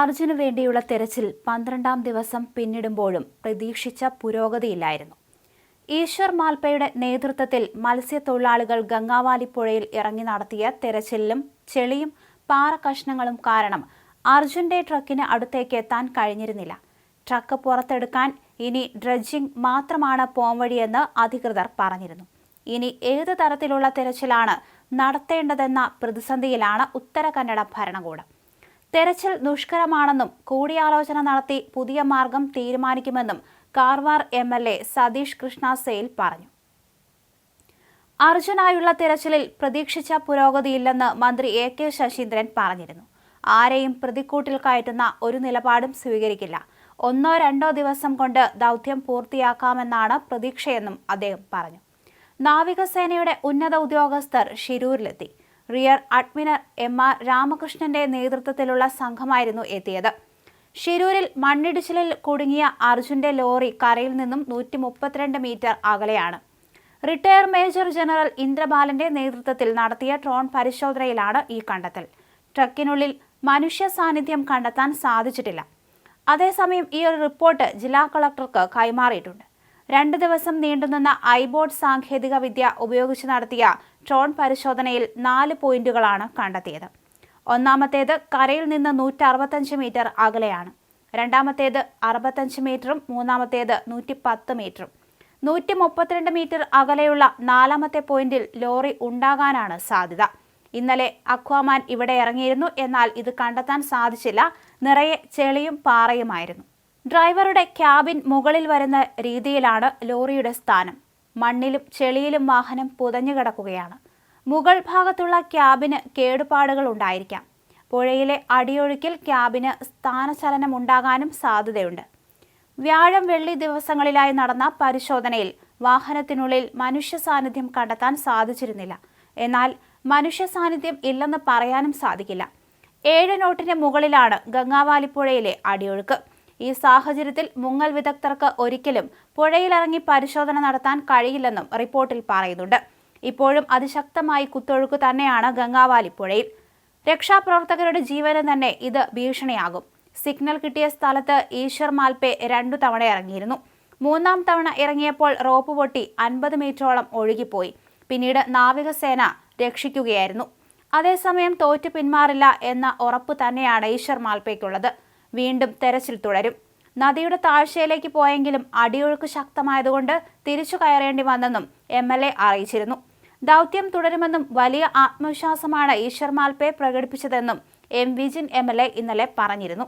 അർജുന് വേണ്ടിയുള്ള തെരച്ചിൽ പന്ത്രണ്ടാം ദിവസം പിന്നിടുമ്പോഴും പ്രതീക്ഷിച്ച പുരോഗതിയില്ലായിരുന്നു. ഈശ്വർ മാൽപ്പയുടെ നേതൃത്വത്തിൽ മത്സ്യത്തൊഴിലാളികൾ ഗംഗാവാലി പുഴയിൽ ഇറങ്ങി നടത്തിയ തെരച്ചിലിലും ചെളിയും പാറക്കഷ്ണങ്ങളും കാരണം അർജുന്റെ ട്രക്കിന് അടുത്തേക്ക് എത്താൻ കഴിഞ്ഞിരുന്നില്ല. ട്രക്ക് പുറത്തെടുക്കാൻ ഇനി ഡ്രഡ്ജിംഗ് മാത്രമാണ് പോംവഴിയെന്ന് അധികൃതർ പറഞ്ഞിരുന്നു. ഇനി ഏത് തരത്തിലുള്ള തെരച്ചിലാണ് നടത്തേണ്ടതെന്ന പ്രതിസന്ധിയിലാണ് ഉത്തര കന്നഡ ഭരണകൂടം. തെരച്ചിൽ ദുഷ്കരമാണെന്നും കൂടിയാലോചന നടത്തി പുതിയ മാർഗം തീരുമാനിക്കുമെന്നും Karwar M L A Satish Krishna Sail പറഞ്ഞു. അർജുനായുള്ള തിരച്ചിലിൽ പ്രതീക്ഷിച്ച പുരോഗതിയില്ലെന്ന് മന്ത്രി എ കെ ശശീന്ദ്രൻ പറഞ്ഞിരുന്നു. ആരെയും പ്രതിക്കൂട്ടിൽ കയറ്റുന്ന ഒരു നിലപാടും സ്വീകരിക്കില്ല. ഒന്നോ രണ്ടോ ദിവസം കൊണ്ട് ദൗത്യം പൂർത്തിയാക്കാമെന്നാണ് പ്രതീക്ഷയെന്നും അദ്ദേഹം പറഞ്ഞു. നാവികസേനയുടെ ഉന്നത ഉദ്യോഗസ്ഥർ ഷിരൂരിലെത്തി റിയർ അഡ്മിനർ എം ആർ രാമകൃഷ്ണന്റെ നേതൃത്വത്തിലുള്ള സംഘമായിരുന്നു എത്തിയത്. ഷിരൂരിൽ മണ്ണിടിച്ചിലിൽ കുടുങ്ങിയ അർജുന്റെ ലോറി കരയിൽ നിന്നും നൂറ്റി മുപ്പത്തിരണ്ട് മീറ്റർ അകലെയാണ്. റിട്ടയർ മേജർ ജനറൽ ഇന്ദ്രബാലന്റെ നേതൃത്വത്തിൽ നടത്തിയ ട്രോൺ പരിശോധനയിലാണ് ഈ കണ്ടെത്തൽ. ട്രക്കിനുള്ളിൽ മനുഷ്യ സാന്നിധ്യം കണ്ടെത്താൻ സാധിച്ചിട്ടില്ല. അതേസമയം ഈ ഒരു റിപ്പോർട്ട് ജില്ലാ കളക്ടർക്ക് കൈമാറിയിട്ടുണ്ട്. രണ്ട് ദിവസം നീണ്ടുനിന്ന ഐബോർഡ് സാങ്കേതിക വിദ്യ ഉപയോഗിച്ച് നടത്തിയ ഡ്രോൺ പരിശോധനയിൽ നാല് പോയിന്റുകളാണ് കണ്ടെത്തിയത്. ഒന്നാമത്തേത് കരയിൽ നിന്ന് നൂറ്ററുപത്തഞ്ച് മീറ്റർ അകലെയാണ്. രണ്ടാമത്തേത് അറുപത്തഞ്ച് മീറ്ററും മൂന്നാമത്തേത് നൂറ്റി പത്ത് മീറ്ററും. നൂറ്റി മുപ്പത്തിരണ്ട് മീറ്റർ അകലെയുള്ള നാലാമത്തെ പോയിന്റിൽ ലോറി ഉണ്ടാകാനാണ് സാധ്യത. ഇന്നലെ അക്വാമാൻ ഇവിടെ ഇറങ്ങിയിരുന്നു എന്നാൽ ഇത് കണ്ടെത്താൻ സാധിച്ചില്ല. നിറയെ ചെളിയും പാറയുമായിരുന്നു. ഡ്രൈവറുടെ ക്യാബിൻ മുകളിൽ വരുന്ന രീതിയിലാണ് ലോറിയുടെ സ്ഥാനം. മണ്ണിലും ചെളിയിലും വാഹനം പുതഞ്ഞു കിടക്കുകയാണ്. മുകൾ ഭാഗത്തുള്ള ക്യാബിന് കേടുപാടുകൾ ഉണ്ടായിരിക്കാം. പുഴയിലെ അടിയൊഴുക്കിൽ ക്യാബിന് സ്ഥാനചലനം ഉണ്ടാകാനും സാധ്യതയുണ്ട്. വ്യാഴം വെള്ളി ദിവസങ്ങളിലായി നടന്ന പരിശോധനയിൽ വാഹനത്തിനുള്ളിൽ മനുഷ്യ സാന്നിധ്യം കണ്ടെത്താൻ സാധിച്ചിരുന്നില്ല. എന്നാൽ മനുഷ്യ സാന്നിധ്യം ഇല്ലെന്ന് പറയാനും സാധിക്കില്ല. ഏഴ് നോട്ടിന് മുകളിലാണ് ഗംഗാവാലിപ്പുഴയിലെ അടിയൊഴുക്ക്. ഈ സാഹചര്യത്തിൽ മുങ്ങൽ വിദഗ്ധർക്ക് ഒരിക്കലും പുഴയിലിറങ്ങി പരിശോധന നടത്താൻ കഴിയില്ലെന്നും റിപ്പോർട്ടിൽ പറയുന്നുണ്ട്. ഇപ്പോഴും അതിശക്തമായി കുത്തൊഴുക്ക് തന്നെയാണ് ഗംഗാവാലി പുഴയിൽ. രക്ഷാപ്രവർത്തകരുടെ ജീവന് തന്നെ ഇത് ഭീഷണിയാകും. സിഗ്നൽ കിട്ടിയ സ്ഥലത്ത് ഈശ്വർ മാൽപെ രണ്ടു തവണ ഇറങ്ങിയിരുന്നു. മൂന്നാം തവണ ഇറങ്ങിയപ്പോൾ റോപ്പ് പൊട്ടി അൻപത് മീറ്ററോളം ഒഴുകിപ്പോയി. പിന്നീട് നാവികസേന രക്ഷിക്കുകയായിരുന്നു. അതേസമയം തോറ്റു പിന്മാറില്ല എന്ന ഉറപ്പ് തന്നെയാണ് ഈശ്വർ മാൽപയ്ക്കുള്ളത് വീണ്ടും തെരച്ചിൽ തുടരും. നദിയുടെ താഴ്ചയിലേക്ക് പോയെങ്കിലും അടിയൊഴുക്ക് ശക്തമായതുകൊണ്ട് തിരിച്ചു കയറേണ്ടി വന്നെന്നും എം എൽ എ അറിയിച്ചിരുന്നു. ദൗത്യം തുടരുമെന്നും വലിയ ആത്മവിശ്വാസമാണ് Eshwar Malpe പ്രകടിപ്പിച്ചതെന്നും M Vijin M L A ഇന്നലെ പറഞ്ഞിരുന്നു.